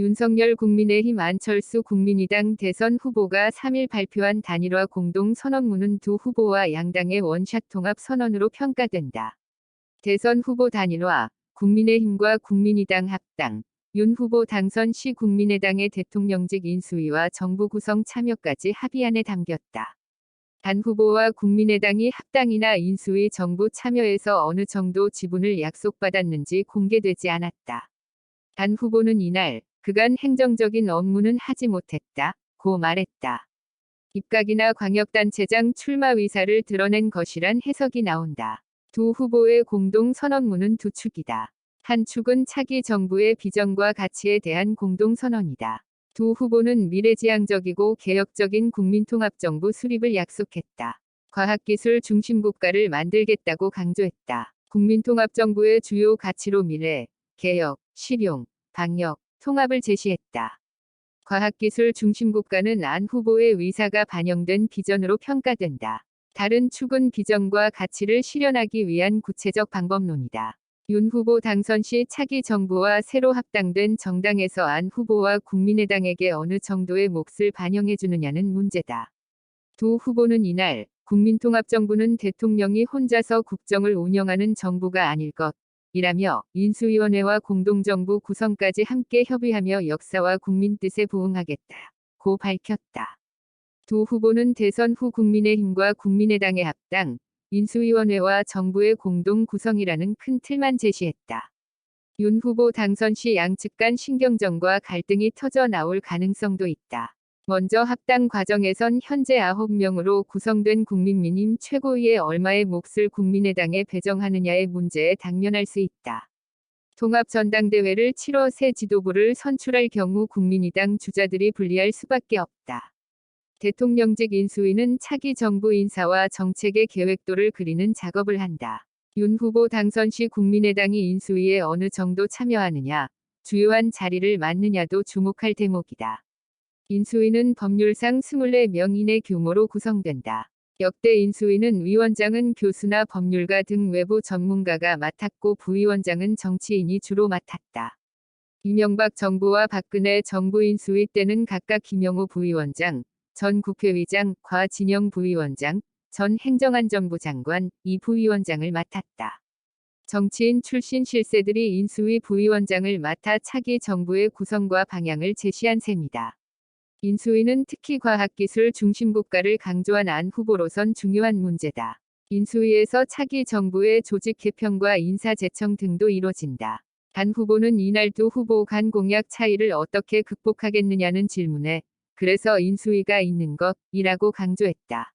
윤석열 국민의힘 안철수 국민의당 대선 후보가 3일 발표한 단일화 공동 선언문은 두 후보와 양당의 원샷 통합 선언으로 평가된다. 대선 후보 단일화, 국민의힘과 국민의당 합당, 윤 후보 당선 시 국민의당의 대통령직 인수위와 정부 구성 참여까지 합의안에 담겼다. 단 후보와 국민의당이 합당이나 인수위 정부 참여에서 어느 정도 지분을 약속받았는지 공개되지 않았다. 단 후보는 이날 그간 행정적인 업무는 하지 못했다. 고 말했다. 입각이나 광역단체장 출마 의사를 드러낸 것이란 해석이 나온다. 두 후보의 공동 선언문은 두 축이다. 한 축은 차기 정부의 비전과 가치에 대한 공동 선언이다. 두 후보는 미래지향적이고 개혁적인 국민통합정부 수립을 약속했다. 과학기술 중심 국가를 만들겠다고 강조했다. 국민통합정부의 주요 가치로 미래, 개혁, 실용, 방역, 통합을 제시했다. 과학기술 중심 국가는 안 후보의 의사가 반영된 비전으로 평가된다. 다른 축은 비전과 가치를 실현하기 위한 구체적 방법론이다. 윤 후보 당선 시 차기 정부와 새로 합당된 정당에서 안 후보와 국민의당에게 어느 정도의 몫을 반영해 주느냐는 문제다. 두 후보는 이날 국민통합정부는 대통령이 혼자서 국정을 운영하는 정부가 아닐 것. 이라며 인수위원회와 공동정부 구성까지 함께 협의하며 역사와 국민 뜻에 부응하겠다. 고 밝혔다. 두 후보는 대선 후 국민의힘과 국민의당의 합당, 인수위원회와 정부의 공동 구성이라는 큰 틀만 제시했다. 윤 후보 당선 시 양측 간 신경전과 갈등이 터져 나올 가능성도 있다. 먼저 합당 과정에선 현재 9명으로 구성된 국민민임 최고위에 얼마의 몫을 국민의당에 배정하느냐의 문제에 당면할 수 있다. 통합전당대회를 치러 새 지도부를 선출할 경우 국민의당 주자들이 불리할 수밖에 없다. 대통령직 인수위는 차기 정부 인사와 정책의 계획도를 그리는 작업을 한다. 윤 후보 당선 시 국민의당이 인수위에 어느 정도 참여하느냐, 주요한 자리를 맡느냐도 주목할 대목이다. 인수위는 법률상 24명인의 규모로 구성된다. 역대 인수위는 위원장은 교수나 법률가 등 외부 전문가가 맡았고 부위원장은 정치인이 주로 맡았다. 이명박 정부와 박근혜 정부 인수위 때는 각각 김영우 부위원장, 전 국회의장, 과진영 부위원장, 전 행정안전부 장관, 이 부위원장을 맡았다. 정치인 출신 실세들이 인수위 부위원장을 맡아 차기 정부의 구성과 방향을 제시한 셈이다. 인수위는 특히 과학기술 중심 국가를 강조한 안 후보로선 중요한 문제다. 인수위에서 차기 정부의 조직 개편과 인사 재청 등도 이뤄진다. 안 후보는 이날 두 후보 간 공약 차이를 어떻게 극복하겠느냐는 질문에 그래서 인수위가 있는 것이라고 강조했다.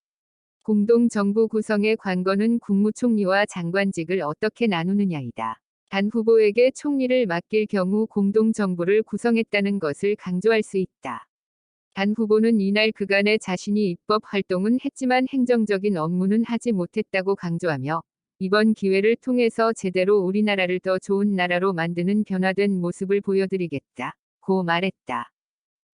공동 정부 구성의 관건은 국무총리와 장관직을 어떻게 나누느냐이다. 단 후보에게 총리를 맡길 경우 공동 정부를 구성했다는 것을 강조할 수 있다. 단 후보는 이날 그간의 자신이 입법 활동은 했지만 행정적인 업무는 하지 못했다고 강조하며 이번 기회를 통해서 제대로 우리나라를 더 좋은 나라로 만드는 변화된 모습을 보여드리겠다. 고 말했다.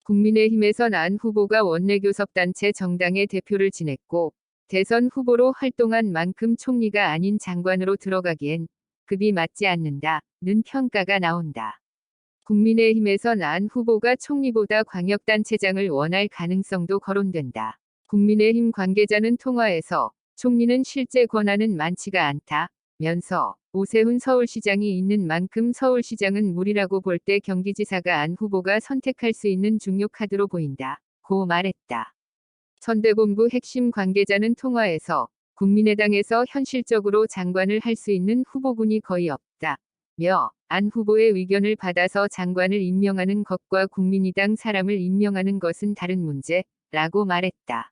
국민의힘에선 안 후보가 원내교섭단체 정당의 대표를 지냈고 대선 후보로 활동한 만큼 총리가 아닌 장관으로 들어가기엔 급이 맞지 않는다는 평가가 나온다. 국민의힘에선 안 후보가 총리보다 광역단체장을 원할 가능성도 거론된다. 국민의힘 관계자는 통화에서 총리는 실제 권한은 많지가 않다. 면서 오세훈 서울시장이 있는 만큼 서울시장은 무리라고 볼 때 경기지사가 안 후보가 선택할 수 있는 중요 카드로 보인다. 고 말했다. 선대본부 핵심 관계자는 통화에서 국민의당에서 현실적으로 장관을 할 수 있는 후보군이 거의 없다. 며, 안 후보의 의견을 받아서 장관을 임명하는 것과 국민의당 사람을 임명하는 것은 다른 문제, 라고 말했다.